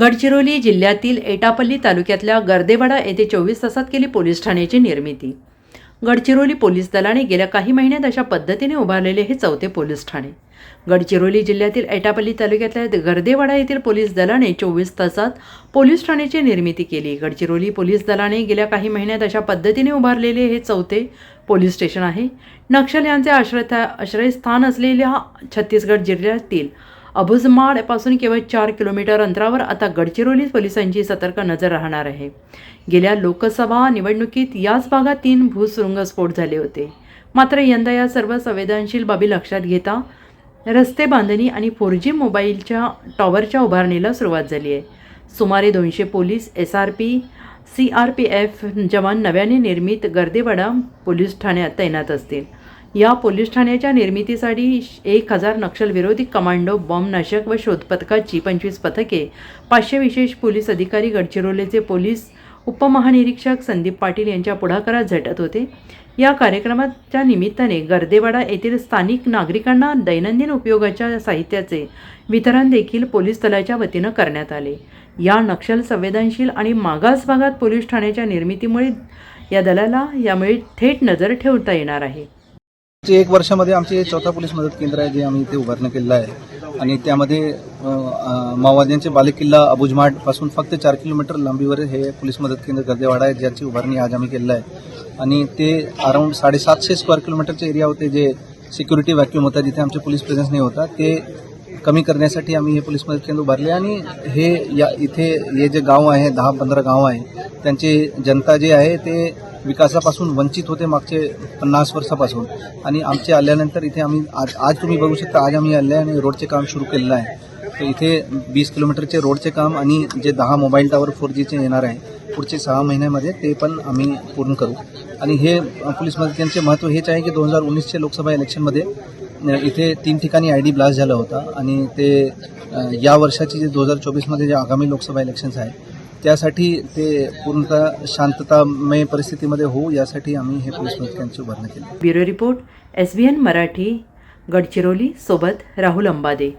गडचिरोली जिल्ह्यातील एटापल्ली तालुक्यातल्या गर्देवाडा येथे चोवीस तासात केली पोलीस ठाण्याची निर्मिती. गडचिरोली पोलीस दलाने गेल्या काही महिन्यात अशा पद्धतीने उभारलेले हे चौथे पोलीस ठाणे. गडचिरोली जिल्ह्यातील एटापल्ली तालुक्यातल्या गर्देवाडा येथील पोलीस दलाने चोवीस तासात पोलीस ठाण्याची निर्मिती केली. गडचिरोली पोलीस दलाने गेल्या काही महिन्यात अशा पद्धतीने उभारलेले हे चौथे पोलीस स्टेशन आहे. नक्षल यांचे आश्रय आश्रयस्थान असलेल्या छत्तीसगड जिल्ह्यातील अबुजमाडपासून केवळ चार किलोमीटर अंतरावर आता गडचिरोली पोलिसांची सतर्क नजर राहणार आहे. गेल्या लोकसभा निवडणुकीत याच भागात तीन भूसुरुंगस्फोट झाले होते. मात्र यंदा या सर्व संवेदनशील बाबी लक्षात घेता रस्ते बांधणी आणि फोर जी मोबाईलच्या टॉवरच्या उभारणीला सुरुवात झाली आहे. सुमारे दोनशे police S R P C R P F जवान नव्याने निर्मित गर्देवाडा पोलीस ठाण्यात तैनात असतील. या पोलीस ठाण्याच्या निर्मितीसाठी एक हजार नक्षलविरोधी कमांडो बॉम्बनाशक व शोध पथकाची पंचवीस पथके पाचशे विशेष पोलीस अधिकारी गडचिरोलीचे पोलीस उपमहानिरीक्षक संदीप पाटील यांच्या पुढाकारात झटत होते. या कार्यक्रमाच्या निमित्ताने गर्देवाडा येथील स्थानिक नागरिकांना दैनंदिन उपयोगाच्या साहित्याचे वितरण देखील पोलीस दलाच्या वतीनं करण्यात आले. या नक्षल संवेदनशील आणि मागास भागात पोलीस ठाण्याच्या निर्मितीमुळे या दलाला यामुळे थेट नजर ठेवता येणार आहे. एक वर्षामध्ये आमचे चौथा पोलीस मदत केंद्र आहे जे आम्ही इथे उभारणं केलेलं आहे. आणि त्यामध्ये माओवाद्यांचे बालेकिल्ला अबुजमाडपासून फक्त चार किलोमीटर लांबीवर हे पोलीस मदत केंद्र गर्देवाडा आहे ज्याची उभारणी आज आम्ही केलेलं आहे. आणि ते अराऊंड साडेसातशे स्क्वेअर किलोमीटरचे एरिया होते जे सिक्युरिटी व्हॅक्युम होता जिथे आमचे पोलीस प्रेझेन्स नाही होता. ते कमी करण्यासाठी आम्ही हे पोलीस मदत केंद्र उभारले. आणि हे या इथे हे जे गाव आहे दहा पंधरा गाव आहे त्यांची जनता जे आहे ते विकासापासून वंचित होते मागचे पन्नास वर्षापासून. आणि आमचे आल्यानंतर इथे आम्ही आज आज तुम्ही बघू शकता आज आम्ही आले आणि रोडचे काम सुरू केलेलं आहे. तर इथे वीस किलोमीटरचे रोडचे काम आणि जे दहा मोबाईल टावर फोर जीचे येणार आहे पुढचे सहा महिन्यामध्ये ते पण आम्ही पूर्ण करू. आणि हे अ, पोलीस महत्त्व हेच आहे की दोन हजार उन्नीसच्या लोकसभा इलेक्शनमध्ये इथे तीन ठिकाणी आय डी ब्लास्ट झाला होता. आणि ते या वर्षाची जे दोन हजार चोवीसमध्ये जे आगामी लोकसभा इलेक्शन्स आहे त्यासाठी ते पूर्णतः शांततामय परिस्थितीमध्ये होऊ यासाठी आम्ही हे पोलीस मदतीची उभारणी केली. Bureau report S B N Marathi Gadchiroli सोबत राहुल अंबादे.